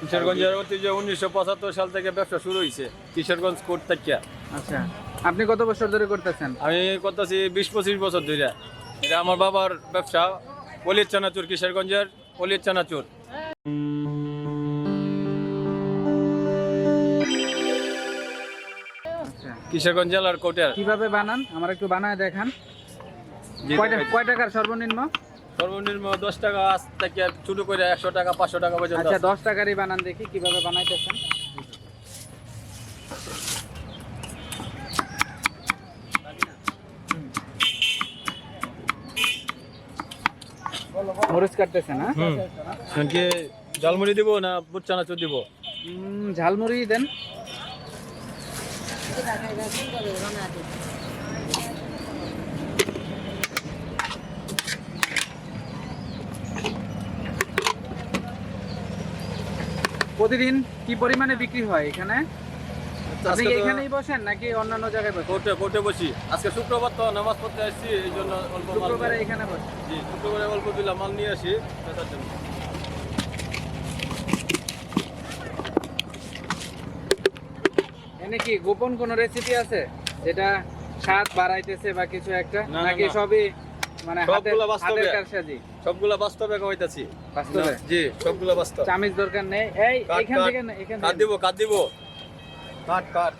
কিশোরগঞ্জের ঐতিহ্য উনিশশো পঁচাত্তর সাল থেকে ব্যবসা শুরু হয়েছে কিশোরগঞ্জ কোর্ট থেকে। আচ্ছা। আপনি কত বছর ধরে করতেছেন? আমি করতেছি বিশ পঁচিশ বছর ধরে এটা আমার বাবার ব্যবসা অলির চানাচুর কিশোরগঞ্জের অলির চানাচুর। আচ্ছা। কিশোরগঞ্জ জেলার কোর্টের। কীভাবে বানান? আমার একটু বানায় দেখান। কয় টাকার সর্বনিম্ন? সর্বনিম্ন দশ টাকা আজ থেকে শুরু করে একশো টাকা পাঁচশো টাকা পর্যন্ত আচ্ছা দশ টাকারই বানান দেখি কীভাবে বানাইতেছেন? মরিচ কাটতেছেন হ্যাঁ? হুম। এমনকি ঝালমুড়ি দিব না বুট চানাচুর দিব? ঝালমুড়ি দেন। প্রতিদিন কি পরিমাণে বিক্রি হয় এখানে? আপনি কি এখানেই বসেন নাকি অন্যান্য জায়গায় বসেন? কোর্টে কোর্টে বসি। আজকে শুক্রবার তো নামাজ পড়তে আসছি এই জন্য অল্প শুক্রবারে এখানে বসেন। জি শুক্রবারে অল্প দিলাম মাল নিয়ে আসি বেচার জন্য। এনে কি গোপন কোনো রেসিপি আছে? যেটা স্বাদ বাড়াইতেছে বা কিছু একটা? নাকি সবই মানে সবগুলা বাস্তবে। সবগুলা বাস্তবে কইতাছি। বাস্তবে। জি সবগুলা বাস্তব। চামিজ দরকার নেই। এই এখান থেকে এখান থেকে কাট দিব কাট দিব। কাট কাট।